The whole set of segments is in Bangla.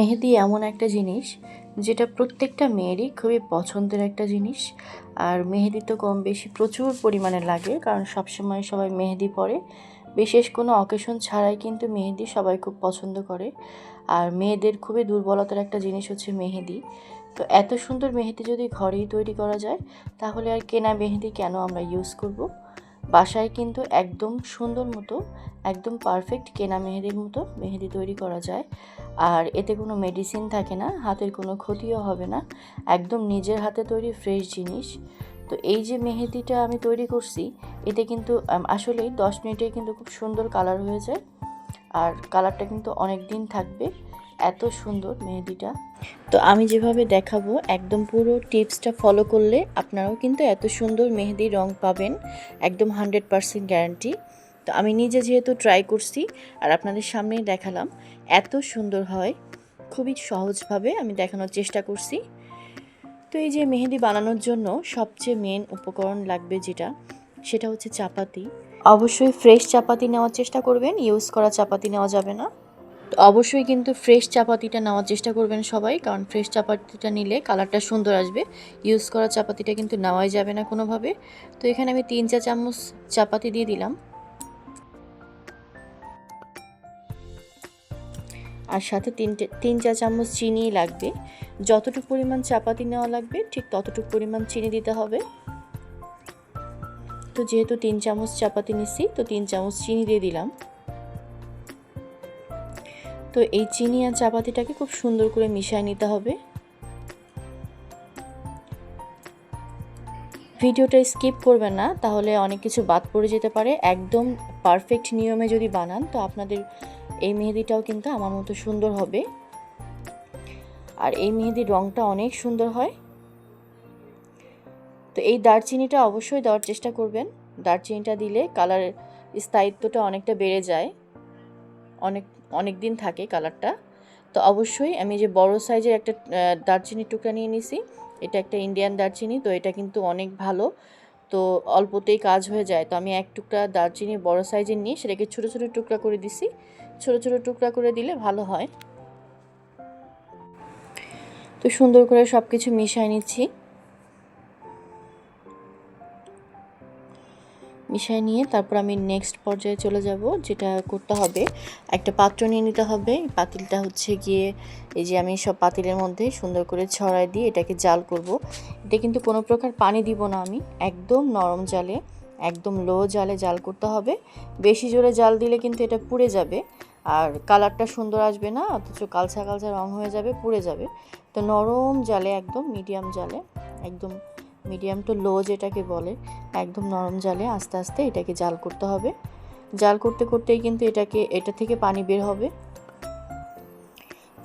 মেহেদি এমন একটা জিনিস যেটা প্রত্যেকটা মেয়েরই খুবই পছন্দের একটা জিনিস। আর মেহেদি তো কম বেশি প্রচুর পরিমাণে লাগে, কারণ সবসময় সবাই মেহেদি পরে। বিশেষ কোনো অকেশন ছাড়াই কিন্তু মেহেদি সবাই খুব পছন্দ করে। আর মেয়েদের খুবই দুর্বলতার একটা জিনিস হচ্ছে মেহেদি। তো এত সুন্দর মেহেদি যদি ঘরেই তৈরি করা যায়, তাহলে আর কেনা মেহেদি কেন আমরা ইউজ করব? বাসায় কিন্তু একদম সুন্দর মতো, একদম পারফেক্ট কেনা মেহেদির মতো মেহেদি তৈরি করা যায়। আর এতে কোনো মেডিসিন থাকে না, হাতের কোনো ক্ষতিও হবে না। একদম নিজের হাতে তৈরি ফ্রেশ জিনিস। তো এই যে মেহেদিটা আমি তৈরি করছি, এতে কিন্তু আসলেই দশ মিনিটে কিন্তু খুব সুন্দর কালার হয়ে যায়। আর কালারটা কিন্তু অনেক দিন থাকবে। এত সুন্দর মেহেদিটা। তো আমি যেভাবে দেখাবো, একদম পুরো টিপসটা ফলো করলে আপনারাও কিন্তু এত সুন্দর মেহেদি রং পাবেন, একদম হান্ড্রেড পারসেন্ট গ্যারান্টি তো আমি নিজে যেহেতু ট্রাই করছি, আর আপনাদের সামনেই দেখালাম, এত সুন্দর হয়, খুবই সহজভাবে আমি দেখানোর চেষ্টা করছি। তো এই যে মেহেদি বানানোর জন্য সবচেয়ে মেন উপকরণ লাগবে যেটা, সেটা হচ্ছে চাপাতি। অবশ্যই ফ্রেশ চাপাতি নেওয়ার চেষ্টা করবেন ইউজ করা চাপাতি নেওয়া যাবে না। অবশ্যই কিন্তু ফ্রেশ চাপাতিটা নেওয়ার চেষ্টা করবেন সবাই, কারণ ফ্রেশ চাপাতিটা নিলে কালারটা সুন্দর আসবে। ইউজ করা চাপাতিটা কিন্তু নেওয়াই যাবে না কোনোভাবে। তো এখানে আমি তিন চা চামচ চাপাতি দিয়ে দিলাম। আর সাথে তিনটে তিন চা চামচ চিনি লাগবে। যতটুকু পরিমাণ চাপাতি নেওয়া লাগবে, ঠিক ততটুকু পরিমাণ চিনি দিতে হবে। তো যেহেতু তিন চামচ চাপাতি নিচ্ছি তো তিন চামচ চিনি দিয়ে দিলাম। তো এই চিনি আর চাপাতিটাকে খুব সুন্দর করে মিশিয়ে নিতে হবে। ভিডিওটা স্কিপ করবেন না, তাহলে অনেক কিছু বাদ পড়ে যেতে পারে। একদম পারফেক্ট নিয়মে যদি বানান, তো আপনাদের এই মেহেদিটাও কিন্তু আমার মতো সুন্দর হবে। আর এই মেহেদির রঙটা অনেক সুন্দর হয়। তো এই দারচিনিটা অবশ্যই দেওয়ার চেষ্টা করবেন। দারচিনিটা দিলে কালারের স্থায়িত্বটা অনেকটা বেড়ে যায়। অনেক অনেক দিন থাকে কালারটা। তো অবশ্যই আমি যে বড় সাইজের একটা আহ, দারচিনির টুকরা নিয়ে নিছি এটা একটা ইন্ডিয়ান দারচিনি তো এটা কিন্তু অনেক ভালো। তো অল্পতেই কাজ হয়ে যায়। তো আমি এক টুকরা দারচিনি বড় সাইজের নিয়ে সেটাকে ছোটো ছোটো টুকরা করে দিছি। ছোটো ছোটো টুকরা করে দিলে ভালো হয়। তো সুন্দর করে সব কিছু মিশিয়ে নিচ্ছি। মিশিয়ে নিয়ে তারপর আমি নেক্সট পর্যায়ে চলে যাব, যেটা করতে হবে। একটা পাত্র নিয়ে নিতে হবে। পাতিলটা হচ্ছে গিয়ে এই যে আমি সব পাতিলের মধ্যে সুন্দর করে ছড়াই দিয়ে এটাকে জাল করব। এটা কিন্তু কোনো প্রকার পানি দিব না আমি। একদম নরম জালে, একদম লো জালে জাল করতে হবে। বেশি জোরে জাল দিলে কিন্তু এটা পুড়ে যাবে। আর কালারটা সুন্দর আসবে না, অথচ কালচা কালচা রং হয়ে যাবে, পুড়ে যাবে। তো নরম জালে, একদম মিডিয়াম জালে, একদম মিডিয়াম টু লো যেটাকে বলে, একদম নরম জালে আস্তে আস্তে এটাকে জাল করতে হবে। জাল করতে করতেই কিন্তু এটাকে, এটা থেকে পানি বের হবে।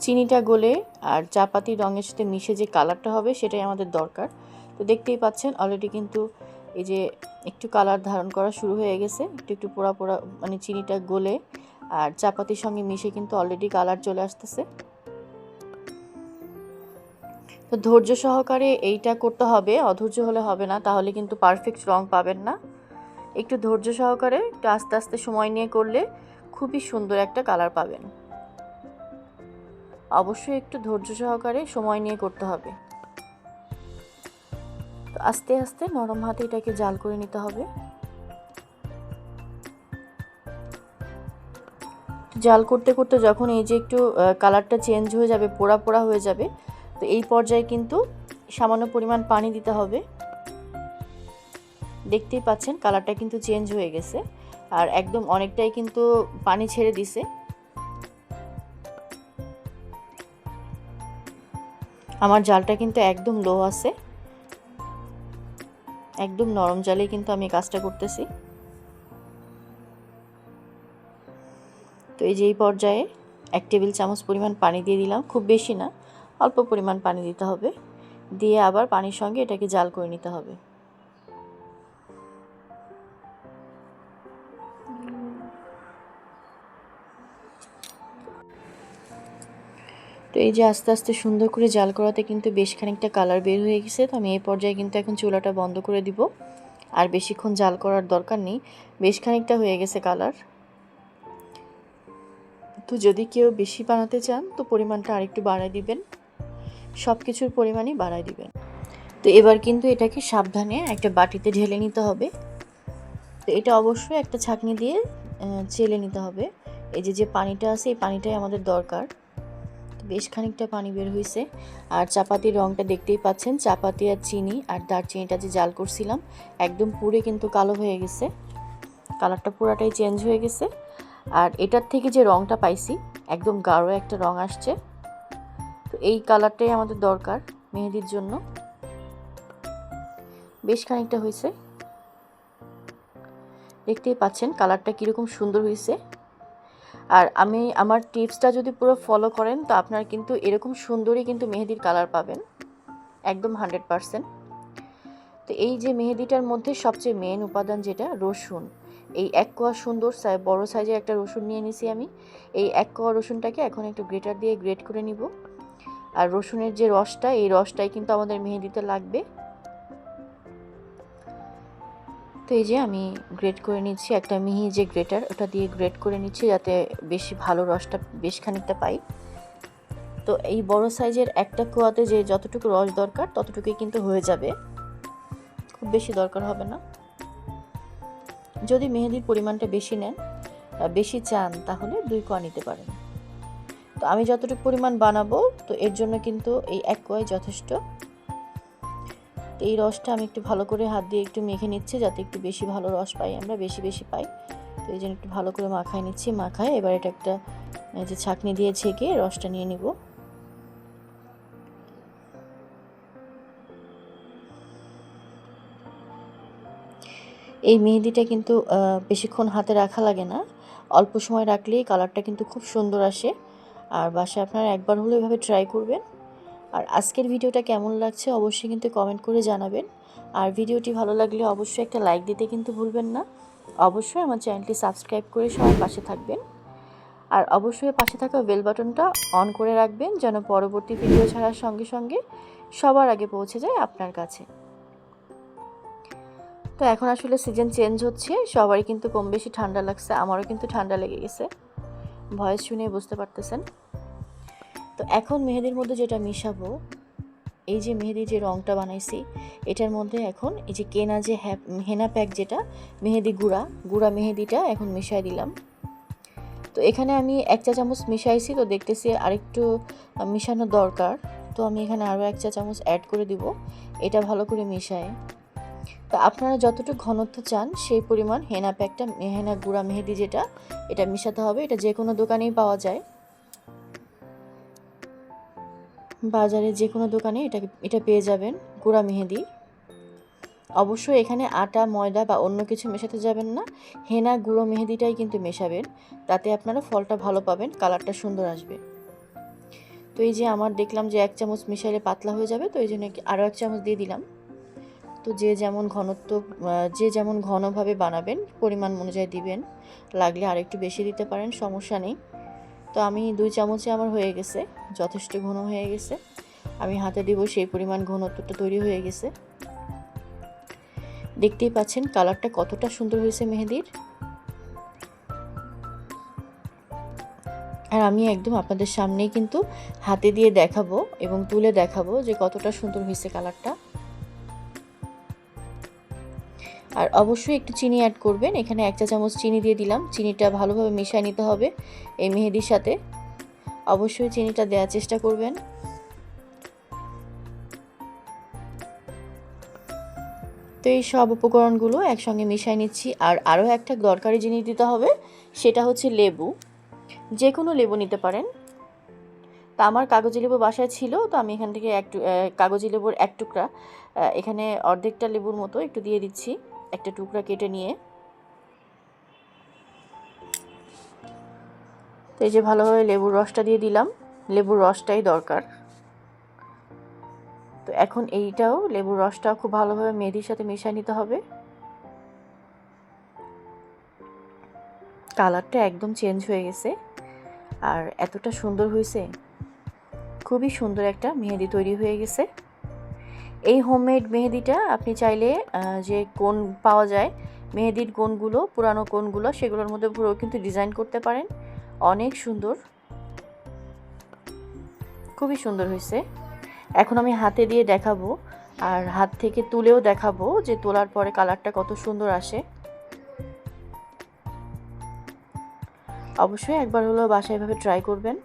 চিনিটা গলে আর চাপাতি রঙের সাথে মিশে যে কালারটা হবে সেটাই আমাদের দরকার। তো দেখতেই পাচ্ছেন অলরেডি কিন্তু এই যে একটু কালার ধারণ করা শুরু হয়ে গেছে, একটু একটু পোড়া পোড়া মানে চিনিটা গলে আর চাপাতির সঙ্গে মিশে কিন্তু অলরেডি কালার চলে আসতেছে। তো ধৈর্য সহকারে এইটা করতে হবে, অধৈর্য হলে হবে না, তাহলে কিন্তু পারফেক্ট রং পাবেন না। একটু ধৈর্য সহকারে একটু আস্তে আস্তে সময় নিয়ে করলে খুবই সুন্দর একটা কালার পাবেন। অবশ্যই একটু ধৈর্য সহকারে সময় নিয়ে করতে হবে। তো আস্তে আস্তে নরম হাতে এটাকে জাল করে নিতে হবে। জাল করতে করতে যখন এই যে একটু কালারটা চেঞ্জ হয়ে যাবে, পোড়া পোড়া হয়ে যাবে তো এই পর্যায়ে কিন্তু সামান্য পরিমাণ পানি দিতে হবে। দেখতেই পাচ্ছেন কালারটা কিন্তু চেঞ্জ হয়ে গেছে আর একদম অনেকটাই কিন্তু পানি ছেড়ে দিছে। আমার জালটা কিন্তু একদম লো আছে। একদম নরম জালে কিন্তু আমি কাজটা করতেছি। তো এই যে এই পর্যায়ে এক টেবিল চামচ পরিমাণ পানি দিয়ে দিলাম, খুব বেশি না। অল্প পরিমাণ পানি দিতে হবে। দিয়ে আবার পানির সঙ্গে এটাকে জাল করে নিতে হবে। তো এই যে আস্তে আস্তে সুন্দর করে জাল করাতে কিন্তু বেশ খানিকটা কালার বের হয়ে গেছে। তো আমি এই পর্যায়ে কিন্তু এখন চুলাটা বন্ধ করে দিব। আর বেশিক্ষণ জাল করার দরকার নেই। বেশ খানিকটা হয়ে গেছে কালার। তো যদি কেউ বেশি বানাতে চান, তো পরিমাণটা আরেকটু বাড়ায় দিবেন। সব কিছুর পরিমাণই বাড়ায় দিবেন। তো এবার কিন্তু এটাকে সাবধানে একটা বাটিতে ঢেলে নিতে হবে। তো এটা অবশ্যই একটা ছাঁকনি দিয়ে চেলে নিতে হবে। এই যে যে পানিটা আছে, এই পানিটাই আমাদের দরকার। বেশ খানিকটা পানি বের হয়েছে আর চাপাতির রঙটা দেখতেই পাচ্ছেন, চাপাতি আর চিনি আর দারচিনিটা যে জাল করছিলাম, একদম পুরে কিন্তু কালো হয়ে গেছে। কালারটা পুরাটাই চেঞ্জ হয়ে গেছে। আর এটার থেকে যে রঙটা পাইছি, একদম গাঢ় একটা রং আসছে। তো এই কালারটাই আমাদের দরকার মেহেদির জন্য। বেশ খানিকটা হয়েছে। দেখতেই পাচ্ছেন কালারটা কীরকম সুন্দর হয়েছে। আর আমি, আমার টিপসটা যদি পুরো ফলো করেন, তো আপনার কিন্তু এরকম সুন্দরই কিন্তু মেহেদির কালার পাবেন। একদম হান্ড্রেড পারসেন্ট। তো এই যে মেহেদিটার মধ্যে সবচেয়ে মেন উপাদান যেটা, রসুন। এই এক কোয়া সুন্দর বড় সাইজের একটা রসুন নিয়ে নিছি আমি। এই এক কোয়া রসুনটাকে এখন একটু গ্রেটার দিয়ে গ্রেট করে নিব। আর রসুনের যে রসটা, এই রসটাই কিন্তু আমাদের মেহেদিতে লাগবে। তো এই যে আমি গ্রেট করে নিচ্ছি একটা মিহি যে গ্রেটার, ওটা দিয়ে গ্রেট করে নিচ্ছি যাতে বেশি ভালো রসটা বেশ খানিকটা পাই। তো এই বড় সাইজের একটা কোয়াতে যে যতটুকু রস দরকার, ততটুকুই কিন্তু হয়ে যাবে। খুব বেশি দরকার হবে না। যদি মেহেদির পরিমাণটা বেশি নেন বেশি চান, তাহলে দুই কোয়া নিতে পারেন। তো আমি যতটুকু পরিমাণ বানাবো, তো এর জন্য কিন্তু এই এক কোয়াই যথেষ্ট। তো এই রসটা আমি একটু ভালো করে হাত দিয়ে একটু মেখে নিচ্ছি, যাতে একটু বেশি ভালো রস পাই আমরা, বেশি বেশি পাই। তো এই জন্য একটু ভালো করে মাখায় নিচ্ছি, মাখায় এবার এটা একটা যে ছাঁকনি দিয়ে ছেঁকে রসটা নিয়ে নিব। এই মেহেদিটা কিন্তু বেশিক্ষণ হাতে রাখা লাগে না। অল্প সময় রাখলেই কালারটা কিন্তু খুব সুন্দর আসে। আর বাসায় আপনারা একবার হলেও এভাবে ট্রাই করবেন। আর আজকের ভিডিওটা কেমন লাগছে অবশ্যই কিন্তু কমেন্ট করে জানাবেন। আর ভিডিওটি ভালো লাগলে অবশ্যই একটা লাইক দিতে কিন্তু ভুলবেন না। অবশ্যই আমার চ্যানেলটি সাবস্ক্রাইব করে সবার পাশে থাকবেন। আর অবশ্যই পাশে থাকা বেল বাটনটা অন করে রাখবেন যেন পরবর্তী ভিডিও ছাড়ার সঙ্গে সঙ্গে সবার আগে পৌঁছে যায় আপনার কাছে। তো এখন আসলে সিজন চেঞ্জ হচ্ছে, সবারই কিন্তু কম বেশি ঠান্ডা লাগছে, আমারও কিন্তু ঠান্ডা লেগে গেছে। ভয়েস শুনে বুঝতে পারতেছেন। তো এখন মেহেদির মধ্যে যেটা মিশাবো, এই যে মেহেদির যে রঙটা বানাইছি, এটার মধ্যে এখন এই যে কেনা যে হেনা প্যাক যেটা, মেহেদি গুঁড়া গুঁড়া মেহেদিটা এখন মিশাই দিলাম। তো এখানে আমি এক চা চামচ মিশাইছি তো দেখতেছি আরেকটু মিশানো দরকার। তো আমি এখানে আরও এক চা চামচ অ্যাড করে দিব। এটা ভালো করে মিশায় তো আপনারা যতটুকু ঘনত্ব চান, সেই পরিমাণ হেনা প্যাকটা, হেনা গুঁড়া মেহেদি যেটা, এটা মিশাতে হবে। এটা যে কোনো দোকানেই পাওয়া যায়। বাজারে যে কোনো দোকানে এটাকে এটা পেয়ে যাবেন গুঁড়া মেহেদি। অবশ্যই এখানে আটা, ময়দা বা অন্য কিছু মেশাতে যাবেন না। হেনা গুঁড়ো মেহেদিটাই কিন্তু মেশাবেন। তাতে আপনারা ফলটা ভালো পাবেন, কালারটা সুন্দর আসবে। তো এই যে আমার দেখলাম যে এক চামচ মিশাইলে পাতলা হয়ে যাবে, তো এই জন্য আরও এক চামচ দিয়ে দিলাম। তো যে যেমন ঘনত্ব যে যেমন ঘনভাবে বানাবেন, পরিমাণ অনুযায়ী দিবেন, লাগলে আরেকটু বেশি দিতে পারেন, সমস্যা নেই। তো আমি দুই চামচে আমার হয়ে গেছে, যথেষ্ট ঘন হয়ে গেছে। আমি হাতে দিব সেই পরিমাণ ঘনত্বটা তৈরি হয়ে গেছে। দেখতেই পাচ্ছেন কালারটা কতটা সুন্দর হয়েছে মেহেদির। আর আমি একদম আপনাদের সামনেই কিন্তু হাতে দিয়ে দেখাবো এবং তুলে দেখাবো যে কতটা সুন্দর হয়েছে কালারটা। আর অবশ্যই একটু চিনি অ্যাড করবেন। এখানে এক চা চামচ চিনি দিয়ে দিলাম। চিনিটা ভালোভাবে মিশিয়ে নিতে হবে এই মেহেদির সাথে। অবশ্যই চিনিটা দেওয়ার চেষ্টা করবেন। তো এই সব উপকরণগুলো একসঙ্গে মিশিয়ে নিচ্ছি। আর আরও একটা দরকারি জিনিস দিতে হবে, সেটা হচ্ছে লেবু। যে কোনো লেবু নিতে পারেন। তা আমার কাগজি লেবু বাসায় ছিল, তো আমি এখান থেকে এক কাগজি লেবুর এক টুকরা এখানে অর্ধেকটা লেবুর মতো একটু দিয়ে দিচ্ছি। একটা টুকরা কেটে নিয়ে। তো এই যে ভালোভাবে লেবুর রসটা দিয়ে দিলাম। লেবুর রসটাই দরকার। তো এখন এইটাও, লেবুর রসটাও খুব ভালোভাবে মেহেদির সাথে মিশিয়ে নিতে হবে। কালারটা একদম চেঞ্জ হয়ে গেছে। আর এতটা সুন্দর হয়েছে। খুবই সুন্দর একটা মেহেদি তৈরি হয়ে গেছে। এই হোমমেড মেহেদিটা আপনি চাইলে যে কোন পাওয়া যায়, মেহেদির কোনগুলো পুরানো কোনগুলো সেগুলোর মধ্যে পুরো কিন্তু ডিজাইন করতে পারেন। অনেক সুন্দর। খুবই সুন্দর হয়েছে। এখন আমি হাতে দিয়ে দেখাবো, আর হাত থেকে তুলেও দেখাবো যে তোলার পরে কালারটা কত সুন্দর আসে। অবশ্যই একবার হলো বাসায় এভাবে ট্রাই করবেন।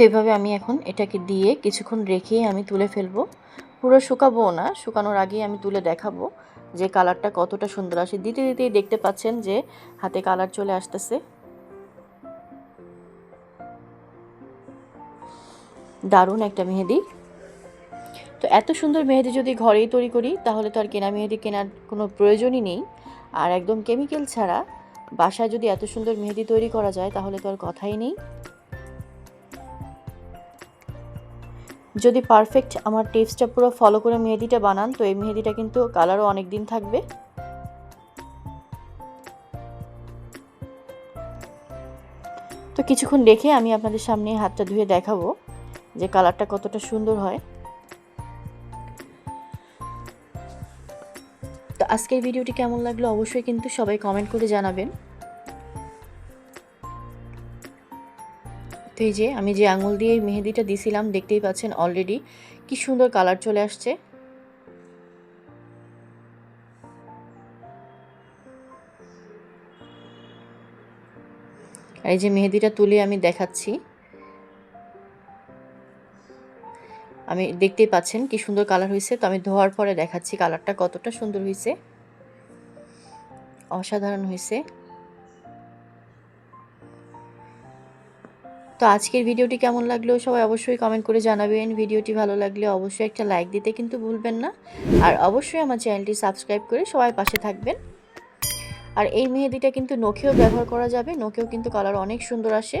তো এভাবে আমি এখন এটাকে দিয়ে কিছুক্ষণ রেখে আমি তুলে ফেলব। পুরো শুকাবো না, শুকানোর আগেই আমি তুলে দেখাবো যে কালারটা কতটা সুন্দর আসে। দিতে দিতেই দেখতে পাচ্ছেন যে হাতে কালার চলে আসতেছে। দারুণ একটা মেহেদি। তো এত সুন্দর মেহেদি যদি ঘরেই তৈরি করি, তাহলে তো আর কেনা মেহেদি কেনার কোনো প্রয়োজনই নেই। আর একদম কেমিক্যাল ছাড়া বাসায় যদি এত সুন্দর মেহেদি তৈরি করা যায়, তাহলে তো আর কথাই নেই। যদি পারফেক্ট আমার টিপসটা পুরো ফলো করে মেহেদিটা বানান, তো এই মেহেদিটা কিন্তু কালারও অনেক দিন থাকবে। তো কিছুক্ষণ রেখে আমি আপনাদের সামনে হাতটা ধুয়ে দেখাবো যে কালারটা কতটা সুন্দর হয়। তো আজকের ভিডিওটি কেমন লাগল অবশ্যই কিন্তু সবাই কমেন্ট করে জানাবেন। তো এই যে আমি যে আঙুল দিয়ে মেহেদিটা দিছিলাম, দেখতেই পাচ্ছেন অলরেডি কি সুন্দর কালার চলে আসছে। এই যে মেহেদিটা তুলে আমি দেখাচ্ছি। আমি দেখতেই পাচ্ছেন কি সুন্দর কালার হয়েছে, তো আমি ধোয়ার পরে দেখাচ্ছি কালারটা কতটা সুন্দর হয়েছে। অসাধারণ হয়েছে। তো আজকের ভিডিওটি কেমন লাগল সবাই অবশ্যই কমেন্ট করে জানাবেন। ভিডিওটি ভালো লাগলে অবশ্যই একটা লাইক দিতে কিন্তু ভুলবেন না। আর অবশ্যই আমার চ্যানেলটি সাবস্ক্রাইব করে সবাই পাশে থাকবেন। আর এই মেহেদিটা কিন্তু নখেও ব্যবহার করা যাবে, নখেও কিন্তু কালার অনেক সুন্দর আসে।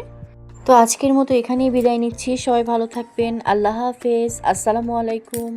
তো আজকের মতো এখানেই বিদায় নিচ্ছি, সবাই ভালো থাকবেন, আল্লাহ হাফেজ, আসসালামু আলাইকুম।